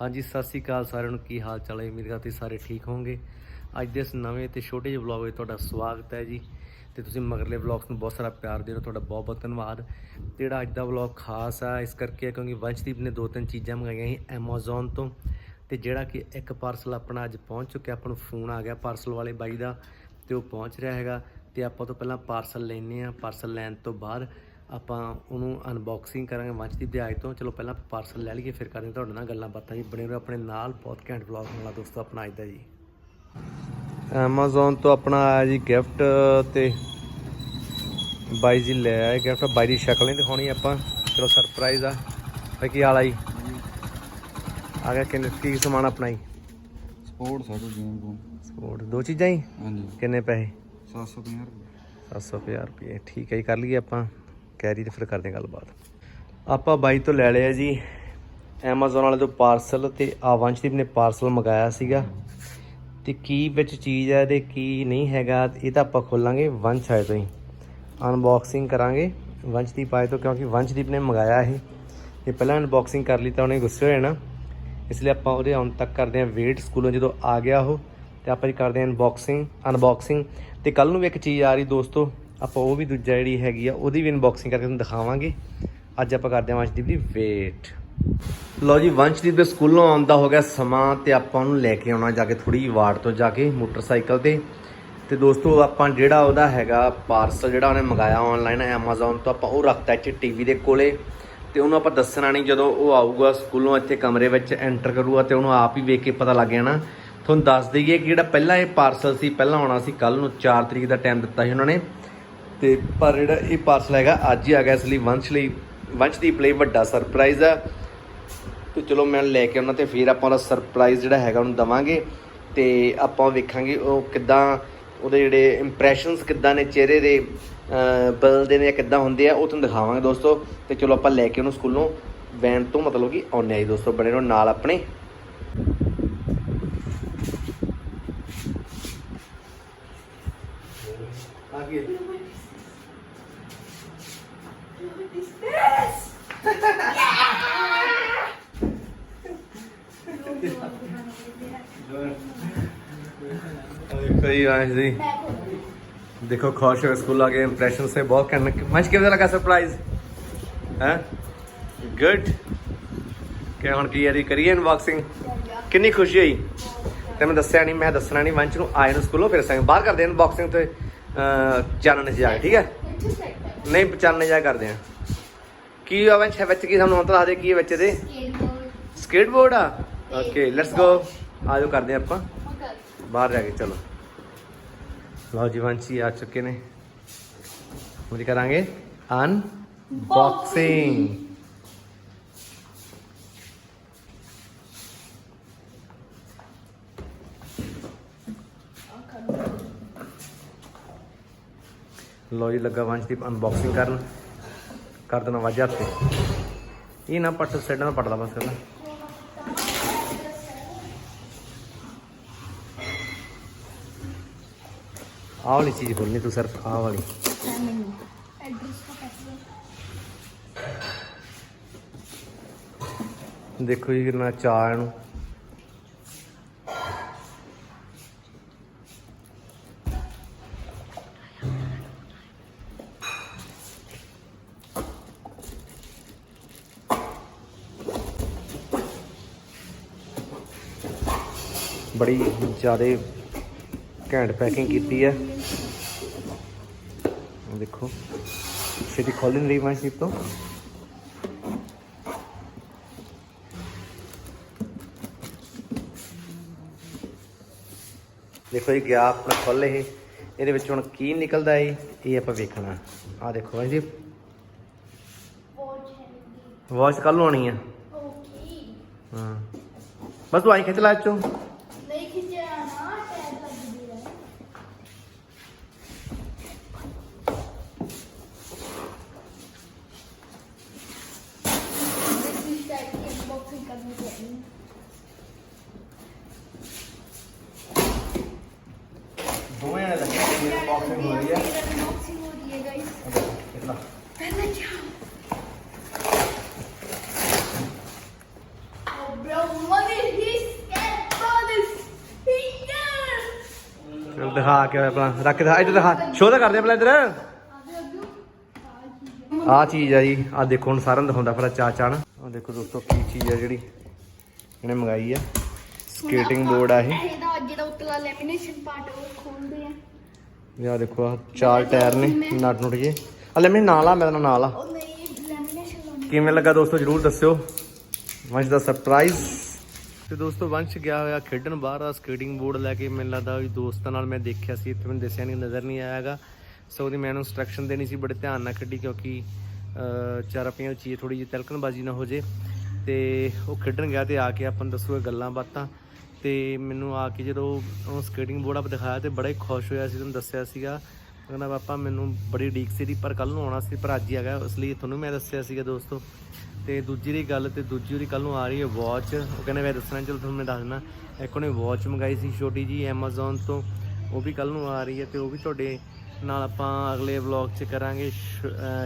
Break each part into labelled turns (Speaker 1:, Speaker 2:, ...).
Speaker 1: ਹਾਂਜੀ, ਸਤਿ ਸ੍ਰੀ ਅਕਾਲ ਸਾਰਿਆਂ ਨੂੰ। ਕੀ ਹਾਲ ਚਾਲ ਹੈ? ਉਮੀਦ ਕਰਦਾ ਤੁਸੀਂ ਸਾਰੇ ਠੀਕ ਹੋਵੋਗੇ। ਅੱਜ ਦੇ ਇਸ ਨਵੇਂ ਤੇ ਛੋਟੇ ਜਿਹੇ ਵਲੌਗ ਵਿੱਚ ਤੁਹਾਡਾ ਸਵਾਗਤ ਹੈ ਜੀ। ਤੇ ਤੁਸੀਂ ਮਗਰਲੇ ਵਲੌਗਸ ਨੂੰ ਬਹੁਤ ਸਾਰਾ ਪਿਆਰ ਦੇ ਰਹੇ ਹੋ। ਤੁਹਾਡਾ ਬਹੁਤ ਬਹੁਤ ਧੰਨਵਾਦ। ਤੇ ਜਿਹੜਾ ਅੱਜ ਦਾ ਵਲੌਗ ਖਾਸ ਆ, ਇਸ ਕਰਕੇ ਕਿਉਂਕਿ ਵੰਸ਼ਦੀਪ ਨੇ ਦੋ ਤਿੰਨ ਚੀਜ਼ਾਂ ਮੰਗਾਈਆਂ ਸੀ Amazon ਤੋਂ। ਤੇ ਜਿਹੜਾ ਕਿ ਇੱਕ ਪਾਰਸਲ ਆਪਣਾ ਅੱਜ ਪਹੁੰਚ ਚੁੱਕਿਆ, ਆਪਾਂ ਨੂੰ ਫੋਨ ਆ ਗਿਆ ਪਾਰਸਲ ਵਾਲੇ ਬਾਈ ਦਾ। ਤੇ ਉਹ ਪਹੁੰਚ ਰਿਹਾ ਹੈਗਾ। ਤੇ ਆਪਾਂ ਤੋਂ ਪਹਿਲਾਂ ਪਾਰਸਲ ਲੈਣੇ ਆ ਪਾਰਸਲ ਲੈਣ ਤੋਂ ਬਾਅਦ ਆਪਾਂ ਉਹਨੂੰ ਅਨਬਾਕਸਿੰਗ ਕਰਾਂਗੇ ਵੰਸ਼ਦੀਪ ਦੇ ਆਏ ਤੋਂ। ਚਲੋ ਪਹਿਲਾਂ ਪਾਰਸਲ ਲੈ ਲਈਏ ਫਿਰ ਕਰਾਂਗੇ ਤੁਹਾਡੇ ਨਾਲ ਗੱਲਾਂ ਬਾਤਾਂ ਜੀ। ਬਣੇ ਰਹੋ ਆਪਣੇ ਨਾਲ ਬਹੁਤ ਘੈਂਟ ਵਲੌਗ ਹੋਣਾ ਦੋਸਤੋ ਆਪਣਾ ਅੱਜ ਦਾ ਜੀ। Amazon ਤੋਂ ਆਪਣਾ ਆਇਆ ਜੀ ਗਿਫਟ ਤੇ ਬਾਈ ਜੀ ਲੈ ਆਏ ਗਿਫਟ ਬਾਈ ਦੀ ਸ਼ਕਲ ਨਹੀਂ ਦਿਖਾਉਣੀ ਆਪਾਂ। ਚਲੋ ਸਰਪ੍ਰਾਈਜ਼ ਆ। ਭਾਈ ਕੀ ਹਾਲ ਆ ਜੀ? ਆ ਗਿਆ ਕਿੰਨੇ ਕੀ ਸਮਾਨ ਆਪਣਾ ਜੀ?
Speaker 2: ਸਪੋਰਟ ਸਾਡੂ ਗੇਮ ਨੂੰ
Speaker 1: ਸਪੋਰਟ ਦੋ ਚੀਜ਼ਾਂ ਹੀ
Speaker 2: ਹਾਂਜੀ।
Speaker 1: ਕਿੰਨੇ ਪੈਸੇ?
Speaker 2: 750 ਰੁਪਏ।
Speaker 1: 750 ਰੁਪਏ। ਠੀਕ ਹੈ ਜੀ ਕਰ ਲਈਏ ਆਪਾਂ। ਕੈਰੀ ਤੇ ਫਿਰ ਕਰਦੇ ਹਾਂ ਗੱਲਬਾਤ। ਆਪਾਂ ਬਾਈ ਤੋਂ ਲੈ ਲਿਆ ਜੀ, Amazon ਵਾਲੇ ਤੋਂ ਪਾਰਸਲ ਤੇ ਆ ਵੰਸ਼ਦੀਪ ਨੇ ਪਾਰਸਲ ਮੰਗਾਇਆ ਸੀਗਾ। ਤੇ ਕੀ ਵਿੱਚ ਚੀਜ਼ ਹੈ ਤੇ ਕੀ ਨਹੀਂ ਹੈਗਾ, ਇਹ ਤਾਂ ਆਪਾਂ ਖੋਲਾਂਗੇ ਵੰਸ਼ ਆਏ ਤੋਂ ਹੀ। ਅਨਬਾਕਸਿੰਗ ਕਰਾਂਗੇ, ਵੰਸ਼ਦੀਪ ਆਏ ਤੋਂ ਕਿਉਂਕਿ ਵੰਸ਼ਦੀਪ ਨੇ ਮੰਗਾਇਆ ਇਹ। ਤੇ ਪਹਿਲਾਂ ਅਨਬਾਕਸਿੰਗ ਕਰ ਲਈ ਤਾਂ ਉਹਨੇ ਗੁੱਸੇ ਹੋ ਨਾ। ਇਸ ਲਈ ਆਪਾਂ ਉਹਦੇ ਆਉਣ ਤੱਕ ਕਰਦੇ ਹਾਂ ਵੇਟ ਸਕੂਲੋਂ ਜਦੋਂ ਆ ਗਿਆ ਉਹ, ਤੇ ਆਪਾਂ ਜੀ ਕਰਦੇ ਹਾਂ ਅਨਬਾਕਸਿੰਗ ਅਨਬਾਕਸਿੰਗ ਤੇ ਕੱਲ ਨੂੰ ਵੀ ਇੱਕ ਚੀਜ਼ ਆ ਰਹੀ ਦੋਸਤੋ ਆਪਾਂ ਉਹ ਵੀ ਦੂਜਾ ਜਿਹੜੀ ਹੈਗੀ ਆ, ਉਹਦੀ ਵੀ ਅਨਬਾਕਸਿੰਗ ਕਰਕੇ ਤੁਹਾਨੂੰ ਦਿਖਾਵਾਂਗੇ। ਅੱਜ ਆਪਾਂ ਕਰਦੇ ਹਾਂ ਵੰਸ਼ਦੀਪ ਦੀ ਵੇਟ ਲਓ ਜੀ, ਵੰਸ਼ਦੀਪ ਦੇ ਸਕੂਲੋਂ ਆਉਂਦਾ ਹੋ ਗਿਆ ਸਮਾਂ ਤੇ ਆਪਾਂ ਉਹਨੂੰ ਲੈ ਕੇ ਆਉਣਾ, ਜਾ ਕੇ ਥੋੜੀ ਵਾਰ ਤੋਂ ਜਾ ਕੇ ਮੋਟਰਸਾਈਕਲ ਤੇ। ਤੇ ਦੋਸਤੋ, ਆਪਾਂ ਜਿਹੜਾ ਉਹਦਾ ਹੈਗਾ ਪਾਰਸਲ ਜਿਹੜਾ ਉਹਨੇ ਮੰਗਾਇਆ ਆਨਲਾਈਨ Amazon ਤੋਂ, ਆਪਾਂ ਉਹ ਰੱਖਤਾ ਇੱਥੇ ਟੀਵੀ ਦੇ ਕੋਲੇ। ਤੇ ਉਹਨੂੰ ਆਪਾਂ ਦੱਸਣਾ ਨਹੀਂ, ਜਦੋਂ ਉਹ ਆਊਗਾ ਸਕੂਲੋਂ ਇੱਥੇ ਕਮਰੇ ਵਿੱਚ ਐਂਟਰ ਕਰੂਗਾ ਤੇ ਉਹਨੂੰ ਆਪ ਹੀ ਵੇਖ ਕੇ ਪਤਾ ਲੱਗ ਜਾਣਾ ਤੁਹਾਨੂੰ ਦੱਸ ਦਈਏ ਕਿ ਜਿਹੜਾ ਪਹਿਲਾਂ ਇਹ ਪਾਰਸਲ ਸੀ, ਪਹਿਲਾਂ ਆਉਣਾ ਸੀ ਕੱਲ ਨੂੰ 4 ਤਰੀਕ ਦਾ ਟਾਈਮ ਦਿੱਤਾ ਸੀ ਉਹਨਾਂ ਨੇ। ਤੇ ਪਰ ਜਿਹੜਾ ਇਹ ਪਾਰਸਲ ਹੈਗਾ, ਅੱਜ ਹੀ ਆ ਗਿਆ ਇਸ ਲਈ ਵੰਸ਼ ਲਈ ਵੰਸ਼ਦੀਪ ਲਈ ਵੱਡਾ ਸਰਪ੍ਰਾਈਜ਼ ਆ। ਤੇ ਚਲੋ ਮੈਂ ਲੈ ਕੇ ਆਉਣਾ ਤੇ ਫਿਰ ਆਪਾਂ ਉਹਦਾ ਸਰਪ੍ਰਾਈਜ਼ ਜਿਹੜਾ ਹੈਗਾ ਉਹਨੂੰ ਦਵਾਂਗੇ। ਤੇ ਆਪਾਂ ਵੇਖਾਂਗੇ ਉਹ ਕਿੱਦਾਂ, ਉਹਦੇ ਜਿਹੜੇ ਇੰਪ੍ਰੈਸ਼ਨਸ ਕਿੱਦਾਂ ਨੇ, ਚਿਹਰੇ ਦੇ ਬਦਲਦੇ ਨੇ ਜਾਂ ਕਿੱਦਾਂ ਹੁੰਦੇ ਆ, ਉਹ ਤੁਹਾਨੂੰ ਦਿਖਾਵਾਂਗੇ ਦੋਸਤੋ। ਤੇ ਚਲੋ ਆਪਾਂ ਲੈ ਕੇ ਉਹਨੂੰ ਸਕੂਲੋਂ ਵੈਨ ਤੋਂ ਮਤਲਬ ਕਿ ਆਉਂਦੇ ਆ ਜੀ ਦੋਸਤੋ, ਬਣੇ ਰਹੋ ਨਾਲ ਆਪਣੇ। ਆ कई देखो खुश हो स्कूल आगे इम्प्रेशन से बहुत करने मंच कितना लगा सरप्राइज है गुड ਕਿ ਹੁਣ ਕੀ ਯਾਰੀ ਕਰੀਏ ਅਨਬਾਕਸਿੰਗ ਕਿੰਨੀ ਖੁਸ਼ੀ ਹੋਈ? ਤੇ ਮੈਂ ਦੱਸਿਆ ਨਹੀਂ ਮੈਂ ਦੱਸਣਾ ਨਹੀਂ ਮੰਚ ਨੂੰ ਆਏ ਨੂੰ ਸਕੂਲੋਂ ਫਿਰ ਸੰਗ ਬਾਹਰ ਕਰਦੇ ਅਨਬਾਕਸਿੰਗ ਤੇ ਚਾਨਣ ਜਾ ਠੀਕ ਹੈ? ਨਹੀਂ ਪਛਾਣਨੇ ਜਾ ਕਰਦੇ ਆ ਕੀ ਆ ਵਿੱਚ ਕੀ ਸਾਨੂੰ ਹੁਣ ਤਾਂ ਦੱਸ ਦੇ ਕੀ ਬੱਚੇ ਦੇ ਸਕੇਟਬੋਰਡ ਆ? ਓਕੇ ਲੈਟਸ ਗੋ ਆਜੋ ਕਰਦੇ ਹਾਂ ਆਪਾਂ ਬਾਹਰ ਜਾ ਕੇ ਚਲੋ ਲਓ ਜੀ ਵੰਸ਼ੀ ਆ ਚੁੱਕੇ ਨੇ ਹੁਣ ਜੀ ਕਰਾਂਗੇ ਅਨਬਾਕਸਿੰਗ ਲਓ ਜੀ ਲੱਗਾ ਵੰਸ਼ਦੀਪ ਅਨਬਾਕਸਿੰਗ ਕਰਨ ਕਰ ਦੇਣਾ ਵਾਜਾ ਤੇ ਇਹ ਨਾ ਪੱਟ ਸਾਈਡਾਂ ਦਾ ਪੱਟਦਾ ਬਸ ਕਰਨਾ ਆਹ ਵਾਲੀ ਚੀਜ਼ ਖੋਲਣੀ ਤੂੰ ਸਿਰਫ ਆਹ ਵਾਲੀ। ਦੇਖੋ ਜੀ ਕਿੰਨਾ ਚਾਅ ਇਹਨੂੰ। ਬੜੀ ਜ਼ਿਆਦਾ ਘੈਂਟ ਪੈਕਿੰਗ ਕੀਤੀ ਆਹ ਦੇਖੋ ਛੇਤੀ ਖੋਲ ਨਹੀਂ ਰਹੀ ਮਾਸ਼ੀਪ ਤੋਂ। ਦੇਖੋ ਇਹ ਗਿਆ ਆਪਣਾ ਖੋਲ ਇਹ। ਇਹਦੇ ਵਿੱਚ ਹੁਣ ਕੀ ਨਿਕਲਦਾ ਹੈ ਇਹ ਆਪਾਂ ਵੇਖਣਾ। ਆ ਦੇਖੋ ਜੀ। ਵਾਚ ਕੱਲ ਆਣੀ ਆ। ਹਾਂ। ਬਸ ਤੂੰ ਆਈ ਖਿੱਚ ਲੈ ਚੋਂ ਦਿਖਾ ਕੇ ਆਪਣਾ ਰੱਖ ਦਿਖਾ ਇੱਧਰ ਦਿਖਾ ਸ਼ੋਅ ਤਾਂ ਕਰਦੇ ਪਹਿਲਾਂ ਇੱਧਰ। ਆ ਚੀਜ਼ ਆ ਜੀ ਆ ਦੇਖੋ ਹੁਣ ਸਾਰਿਆਂ ਨੂੰ ਦਿਖਾਉਂਦਾ ਫਿਰ ਚਾਚਾ ਨਾ। ਆ ਦੇਖੋ ਦੋਸਤੋ ਕੀ ਚੀਜ਼ ਆ ਜਿਹੜੀ ਇਹਨੇ ਮੰਗਾਈ ਆ। ਸਕੇਟਿੰਗ ਬੋਰਡ ਆ ਇਹ।
Speaker 3: ਇਹਦਾ ਅੱਜ ਦਾ ਉੱਤਲਾ ਲੈਮੀਨੇਸ਼ਨ ਪਾਰਟ ਉਹ ਖੋਲਦੇ ਆ।
Speaker 1: ਇਹ ਆ ਦੇਖੋ ਆ ਚਾਰ ਟਾਇਰ ਨੇ ਨਟ ਨੁੱਟ ਜੇ ਆ ਲੈ ਮੇਰੇ ਨਾਲ ਆ ਮੇਰਾ ਨਾਲ ਆ। ਕਿਵੇਂ ਲੱਗਾ ਦੋਸਤੋ ਜਰੂਰ ਦੱਸਿਓ। ਵੰਸ਼ ਦਾ ਸਰਪ੍ਰਾਈਜ਼ ਤੇ ਦੋਸਤੋ ਵੰਸ਼ ਗਿਆ ਹੋਇਆ ਖੇਡਣ ਬਾਹਰ ਆ ਸਕੇਟਿੰਗ ਬੋਰਡ ਲੈ ਕੇ ਮੈਨੂੰ ਲੱਗਦਾ ਵੀ ਦੋਸਤਾਂ ਨਾਲ ਮੈਂ ਦੇਖਿਆ ਸੀ ਇੱਥੇ ਮੈਨੂੰ ਦੱਸਿਆ ਨਹੀਂ ਨਜ਼ਰ ਨਹੀਂ ਆਇਆਗਾ ਸੋ ਉਹਦੀ ਮੈਨੂੰ ਇੰਸਟਰਕਸ਼ਨ ਦੇਣੀ ਸੀ ਬੜੇ ਧਿਆਨ ਨਾਲ ਕੱਢੀ ਕਿਉਂਕਿ ਚਾਰ ਦੀ ਚੀਜ਼ ਥੋੜੀ ਜਿਹੀ ਤਿਲਕਣਬਾਜ਼ੀ ਨਾ ਹੋ ਜੇ। ਤੇ ਉਹ ਖੇਡਣ ਗਿਆ ਤੇ ਆ ਕੇ ਆਪਾਂ ਨੂੰ ਦੱਸੂਗਾ ਗੱਲਾਂ ਬਾਤਾਂ। ਤੇ ਮੈਨੂੰ ਆ ਕੇ ਜਦੋਂ ਉਹ ਸਕੇਟਿੰਗ ਬੋਰਡ ਆਪ ਦਿਖਾਇਆ ਤੇ ਬੜਾ ਹੀ ਖੁਸ਼ ਹੋਇਆ ਸੀ ਤੁਹਾਨੂੰ ਦੱਸਿਆ ਸੀਗਾ। ਕਹਿੰਦਾ, ਪਾਪਾ, ਮੈਨੂੰ ਬੜੀ ਡੀਕ ਸੀ ਦੀ ਪਰ ਕੱਲ ਨੂੰ ਆਉਣਾ ਸੀ, ਪਰ ਅੱਜ ਹੀ ਆ ਗਿਆ ਇਸ ਲਈ ਤੁਹਾਨੂੰ ਮੈਂ ਦੱਸਿਆ ਸੀਗਾ ਦੋਸਤੋ। ਤੇ ਦੂਜੀ ਦੀ ਗੱਲ ਤੇ ਦੂਜੀ ਉਹਦੀ ਕੱਲ ਨੂੰ ਆ ਰਹੀ ਹੈ ਵਾਚ ਉਹ ਕਹਿੰਦੇ, ਮੈਂ ਦੱਸਣਾ, ਚਲੋ ਤੁਹਾਨੂੰ ਮੈਂ ਦੱਸ ਦਿੰਦਾ। ਇੱਕ ਉਹਨੇ ਵਾਚ ਮੰਗਾਈ ਸੀ, ਛੋਟੀ ਜੀ Amazon ਤੋਂ। ਉਹ ਵੀ ਕੱਲ ਨੂੰ ਆ ਰਹੀ ਹੈ ਤੇ ਉਹ ਵੀ ਤੁਹਾਡੇ ਨਾਲ ਆਪਾਂ ਅਗਲੇ ਵਲੌਗ 'ਚ ਕਰਾਂਗੇ।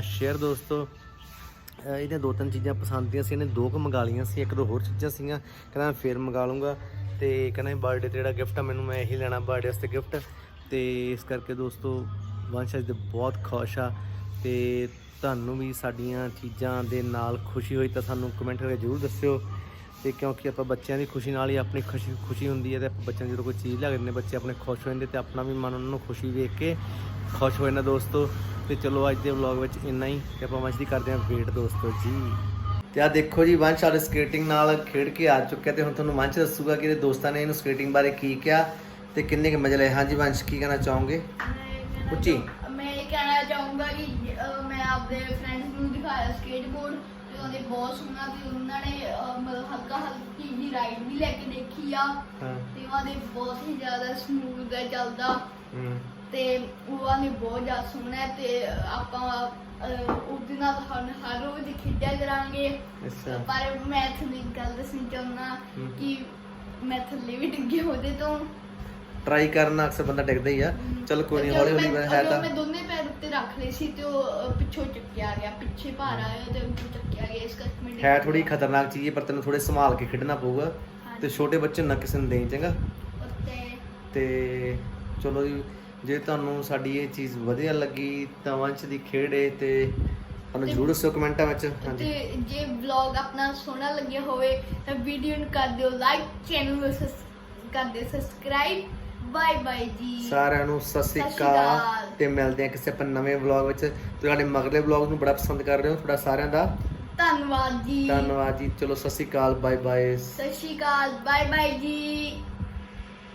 Speaker 1: ਸ਼ੇਅਰ ਦੋਸਤੋ। ਅਹ ਇਹਨੇ ਦੋ ਤਿੰਨ ਚੀਜ਼ਾਂ ਪਸੰਦ ਦੀਆਂ ਸੀ, ਇਹਨੇ ਦੋ ਕੁ ਮੰਗਾ ਲਈਆਂ ਸੀ, ਇੱਕ ਦੋ ਹੋਰ ਚੀਜ਼ਾਂ ਸੀਗੀਆਂ। ਕਹਿੰਦਾ, ਮੈਂ ਫੇਰ ਮੰਗਾ ਲੂੰਗਾ ਤੇ ਕਹਿੰਦਾ ਬਰਥਡੇ ਤੇ ਜਿਹੜਾ ਗਿਫਟ ਆ, ਮੈਨੂੰ ਮੈਂ ਇਹੀ ਲੈਣਾ ਬਰਥਡੇ ਵਾਸਤੇ ਗਿਫਟ ਤੇ ਇਸ ਕਰਕੇ ਦੋਸਤੋ, ਵੰਸ਼ ਅੱਜ ਦੇ ਬਹੁਤ ਖੁਸ਼ ਆ ਤੇ ਤੁਹਾਨੂੰ ਵੀ ਸਾਡੀਆਂ ਚੀਜ਼ਾਂ ਦੇ ਨਾਲ ਖੁਸ਼ੀ ਹੋਈ ਤਾਂ ਸਾਨੂੰ ਕਮੈਂਟ ਕਰਕੇ ਜ਼ਰੂਰ ਦੱਸਿਓ। ਤੇ ਕਿਉਂਕਿ ਆਪਾਂ ਬੱਚਿਆਂ ਦੀ ਖੁਸ਼ੀ ਨਾਲ ਹੀ ਆਪਣੀ ਖੁਸ਼ੀ ਖੁਸ਼ੀ ਹੁੰਦੀ ਹੈ ਤੇ ਆਪਾਂ ਬੱਚਿਆਂ ਨੂੰ ਜਦੋਂ ਕੋਈ ਚੀਜ਼ ਲਿਆ ਕੇ ਦਿੰਦੇ ਬੱਚੇ ਆਪਣੇ ਖੁਸ਼ ਹੋ ਜਾਂਦੇ ਤੇ ਆਪਣਾ ਵੀ ਮਨ ਉਹਨਾਂ ਨੂੰ ਖੁਸ਼ੀ ਵੇਖ ਕੇ ਖੁਸ਼ ਹੋ ਜਾਂਦਾ ਦੋਸਤੋ। ਤੇ ਚਲੋ ਅੱਜ ਦੇ ਵਲੌਗ ਵਿੱਚ ਇੰਨਾ ਹੀ ਤੇ ਆਪਾਂ ਮਸਤੀ ਕਰਦੇ ਹਾਂ ਵੇਟ ਦੋਸਤੋ ਜੀ। ਤੇ ਆ ਦੇਖੋ ਜੀ ਵੰਸ਼ ਸਾਡੇ ਸਕੇਟਿੰਗ ਨਾਲ ਖੇਡ ਕੇ ਆ ਚੁੱਕਿਆ ਤੇ ਹੁਣ ਤੁਹਾਨੂੰ ਵੰਸ਼ ਦੱਸੂਗਾ ਕਿ ਇਹਦੇ ਦੋਸਤਾਂ ਨੇ ਇਹਨੂੰ ਸਕੇਟਿੰਗ ਬਾਰੇ ਕੀ ਕਿਹਾ ਤੇ ਕਿੰਨੇ ਕੁ ਮਜ਼ੇ ਲਏ। ਹਾਂਜੀ ਵੰਸ਼ ਕੀ ਕਹਿਣਾ ਚਾਹੋਗੇ? ਉੱਚੀ।
Speaker 3: ਮੈਂ ਇਹ ਕਹਿਣਾ ਚਾਹੂੰਗਾ ਕਿ ਅਹ, ਮੈਂ ਆਪਦੇ ਫਰੈਂਡਸ ਨੂੰ ਦਿਖਾਇਆ ਸਕੇਟਬੋਰਡ ਤੇ ਉਹਦੇ ਬਹੁਤ ਸੋਹਣਾ ਤੇ ਉਹਨਾਂ ਨੇ ਅਹ, ਮਤਲਬ ਹਲਕਾ ਹਲਕੀ ਜੀ ਰਾਈਡ ਵੀ ਲੈ ਕੇ ਦੇਖੀ ਆ।
Speaker 1: ਹਾਂ।
Speaker 3: ਤੇ ਉਹਦੇ ਬਹੁਤ ਹੀ ਜ਼ਿਆਦਾ ਸਮੂਥ ਹੈ ਚੱਲਦਾ। ਤੇ ਉਹਨਾਂ ਨੇ ਬਹੁਤ ਜ਼ਿਆਦਾ ਸੋਹਣਾ ਹੈ ਤੇ ਆਪਾਂ ਉਹਦੇ ਨਾਲ ਹਰ ਹਰ ਰੋਜ਼ ਖੇਡਿਆ ਕਰਾਂਗੇ।
Speaker 1: ਅੱਛਾ।
Speaker 3: ਪਰ ਮੈਂ ਤੁਹਾਨੂੰ ਇੱਕ ਗੱਲ ਦੱਸਣੀ ਚਾਹੁੰਦਾ
Speaker 1: ਹਮ।
Speaker 3: ਕਿ ਮੈਂ ਥੱਲੇ ਵੀ ਡਿੱਗੀ ਉਹਦੇ ਤੋਂ।
Speaker 1: ਟਰਾਈ ਕਰਨਾ ਅਕਸਰ ਬੰਦਾ ਡਿੱਗਦਾ ਹੀ ਆ। ਚਲ ਕੋਈ ਨਹੀਂ
Speaker 3: ਜਦੋਂ
Speaker 1: ਹੌਲੀ ਹੌਲੀ
Speaker 3: ਮੈਂ-
Speaker 1: ਹੈ
Speaker 3: ਜਦੋਂ
Speaker 1: ਤਾਂ।
Speaker 3: ਮੈਂ ਦੋਨੇ ਪੈਰ ਉੱਤੇ ਰੱਖ ਲਏ ਸੀ ਤੇ ਉਹ ਅਹ, ਪਿੱਛੋਂ ਚੱਕਿਆ ਗਿਆ ਪਿੱਛੇ ਭਾਰ ਆਇਆ ਤੇ ਉੱਤੇ ਚੱਕਿਆ ਗਿਆ ਇਸ ਕਰਕੇ ਮੈਂ
Speaker 1: ਹੈ
Speaker 3: ਡਿੱਗ
Speaker 1: ਥੋੜੀ
Speaker 3: ਗਈ।
Speaker 1: ਖਤਰਨਾਕ ਚੀਜ਼ ਹੈ ਪਰ ਤੈਨੂੰ ਥੋੜੇ ਸੰਭਾਲ ਕੇ ਖੇਡਣਾ ਪਊਗਾ। ਤੇ ਛੋਟੇ ਬੱਚੇ ਨੂੰ ਕਿਸੇ ਨੂੰ ਦੇਈ ਚੰਗਾ? ਤੇ ਚਲੋ ਜੀ ਜੇ ਤੁਹਾਨੂੰ ਸਾਡੀ ਇਹ ਚੀਜ਼ ਵਧੀਆ ਲੱਗੀ ਤਾਂ ਵੰਸ਼ ਦੀ ਖੇੜੇ ਤੇ ਸਾਨੂੰ ਜ਼ਰੂਰ ਦੱਸਿਓ ਕਮੈਂਟਾਂ ਵਿੱਚ। ਹਾਂਜੀ।
Speaker 3: ਤੇ ਜੇ ਵਲੌਗ ਆਪਣਾ ਸੋਹਣਾ ਲੱਗਿਆ ਹੋਵੇ ਤਾਂ ਵੀਡੀਓ ਨੂੰ ਕਰ ਦਿਓ ਲਾਈਕ ਚੈਨਲ ਨੂੰ ਸਬਸ- ਕਰ ਦਿਓ ਸਬਸਕ੍ਰਾਈਬ ਬਾਏ ਬਾਏ ਜੀ।
Speaker 1: ਸਾਰਿਆਂ ਨੂੰ ਸਤਿ ਸ੍ਰੀ
Speaker 3: ਸਤਿ ਸ਼੍ਰੀ
Speaker 1: ਅਕਾਲ
Speaker 3: ਅਕਾਲ।
Speaker 1: ਤੇ ਮਿਲਦੇ ਹਾਂ ਕਿਸੇ ਆਪਾਂ ਨਵੇਂ ਵਲੌਗ ਵਿੱਚ। ਤੁਹਾਡੇ ਮਗਲੇ ਵਲੌਗ ਨੂੰ ਬੜਾ ਪਸੰਦ ਕਰ ਰਹੇ ਹੋ ਤੁਹਾਡਾ ਸਾਰਿਆਂ ਦਾ।
Speaker 3: ਧੰਨਵਾਦ ਜੀ।
Speaker 1: ਧੰਨਵਾਦ ਜੀ। ਚਲੋ ਸਤਿ ਸ੍ਰੀ ਅਕਾਲ ਬਾਏ ਬਾਏ
Speaker 3: ਸਤਿ ਸ਼੍ਰੀ ਅਕਾਲ ਬਾਏ ਬਾਏ ਜੀ।